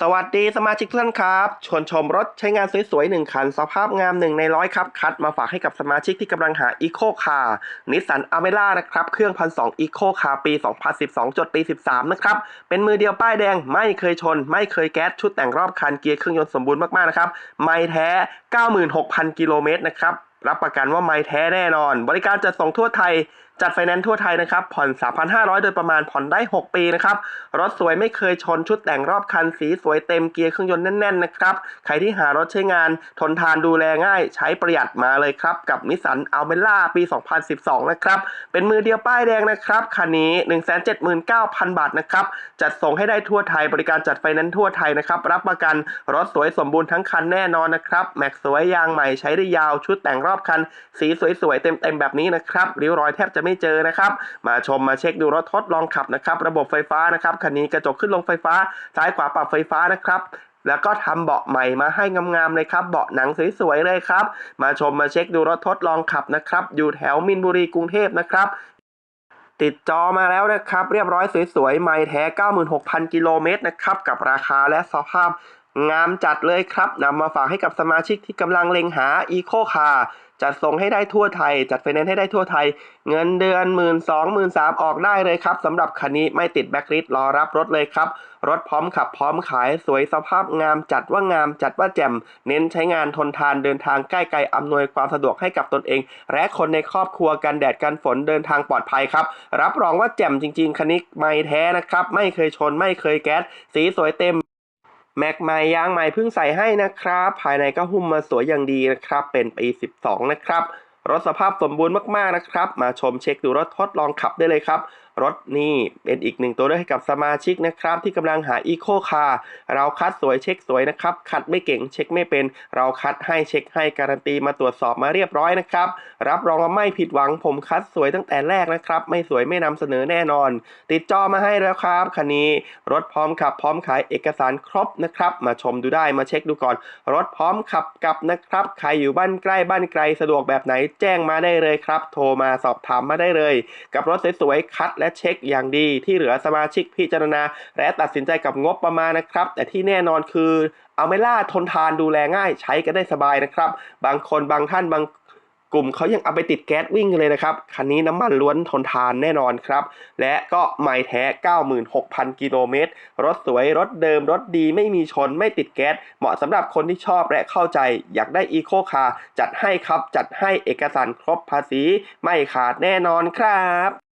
สวัสดีสมาชิกทุกท่านครับชวนชมรถใช้งานสวยๆหนึ่งคัน สภาพงามหนึ่งในร้อยครับ คัดมาฝากให้กับสมาชิกที่กำลังหา Eco Car นิสสันอเมร่านะครับ เครื่องพันสอง Eco Car ปี 2012 จดปี 13 นะครับ เป็นมือเดียวป้ายแดงไม่เคยชน ไม่เคยแก๊สชุดแต่งรอบคันเกียร์เครื่องยนต์สมบูรณ์มากๆนะครับ ไม่แท้ 96,000 กิโลเมตรนะครับ รับประกันว่าไม่แท้แน่นอน บริการจัดส่งทั่วไทยจัดไฟแนนซ์ทั่วไทยนะครับ ผ่อน 3,500 โดยประมาณผ่อนได้ 6 ปีนะครับ รถสวยไม่เคยชนชุดแต่งรอบคันสีสวยเต็มเกียร์เครื่องยนต์แน่นๆนะครับ ใครที่หารถใช้งานทนทานดูแลง่าย ใช้ประหยัดมาเลยครับ กับนิสสันอัลเมล่าปี 2012 นะครับ เป็นมือเดียวป้ายแดงนะครับคันนี้ 179,000 บาทนะครับจัดส่งให้ได้ทั่วไทยบริการจัดไฟแนนซ์ทั่วไทยนะครับรับประกันรถสวยสมบูรณ์ทั้งคันแน่นอนนะครับแม็กสวยยางใหม่ใช้ได้ยาวชุดแต่งรอบคัน สีสวยๆเต็มๆแบบนี้นะครับริ้วรอยแทบจะไม่เจอนะครับ มาชมมาเช็คดูรถทดลองขับนะครับ ระบบไฟฟ้านะครับคันนี้กระจกขึ้นลงไฟฟ้าซ้ายขวาปรับไฟฟ้านะครับแล้วก็ทำเบาะใหม่มาให้งามๆเลยครับ เบาะหนังสวยๆเลยครับ มาชมมาเช็คดูรถทดลองขับนะครับ อยู่แถวมินบุรีกรุงเทพนะครับ ติดจอมาแล้วนะครับ เรียบร้อยสวยๆ ไม่แท้ 96,000 กิโลเมตรนะครับ กับราคาและสภาพงามจัดเลยครับนำมาฝากให้กับสมาชิกที่กำลังเล็งหา Eco Car จัดส่งให้ได้ทั่วไทย จัดไฟแนนซ์ให้ได้ทั่วไทย เงินเดือนหมื่นสองหมื่นสามออกได้เลยครับสำหรับคันนี้ไม่ติดแบ็คลิสรอรับรถเลยครับ รถพร้อมขับพร้อมขายสวยสภาพงามจัดว่างามจัดว่าแจ่ม เน้นใช้งานทนทานเดินทางใกล้ไกลอำนวยความสะดวกให้กับตนเอง และคนในครอบครัวกันแดดกันฝนเดินทางปลอดภัยครับ รับรองว่าแจ่มจริง ๆคันนี้ไม่แท้นะครับไม่เคยชนไม่เคยแก๊สสีสวยเต็ม แม็กไม้ยางใหม่เพิ่งใส่ให้นะครับ ภายในก็หุ้มมาสวยอย่างดีนะครับ เป็นปี 12 นะครับ รถสภาพสมบูรณ์มากๆนะครับ มาชมเช็คดูรถทดลองขับได้เลยครับรถนี่เป็นอีกหนึ่งตัวเลือกให้กับสมาชิกนะครับ ที่กำลังหา Eco Car เราคัดสวยเช็คสวยนะครับ คัดไม่เก่งเช็คไม่เป็น เราคัดให้เช็คให้การันตีมาตรวจสอบมาเรียบร้อยนะครับ รับรองว่าไม่ผิดหวังผมคัดสวยตั้งแต่แรกนะครับ ไม่สวยไม่นำเสนอแน่นอน ติดจอมาให้แล้วครับคันนี้รถพร้อมขับ พร้อมขายเอกสารครบนะครับ มาชมดูได้มาเช็คดูก่อน รถพร้อมขับกับนะครับใครอยู่บ้านใกล้บ้านไกลสะดวกแบบไหนแจ้งมาได้เลยครับ โทรมาสอบถามมาได้เลย กับรถสวยๆคัดและเช็คอย่างดีที่เหลือสมาชิกพิจารณา และตัดสินใจกับงบประมาณนะครับ แต่ที่แน่นอนคือเอาไม่ล่าทนทานดูแลง่ายใช้กันได้สบายนะครับ บางคนบางท่านบางกลุ่มเขายังเอาไปติดแก๊สวิ่งเลยนะครับ คันนี้น้ำมันล้วนทนทานแน่นอนครับ และก็ไม่แท้ 96,000 กิโลเมตร รถสวย รถเดิม รถดี ไม่มีชน ไม่ติดแก๊ส เหมาะสำหรับคนที่ชอบและเข้าใจ อยากได้อีโคคาร์จัดให้ครับ จัดให้เอกสารครบภาษี ไม่ขาดแน่นอนครับ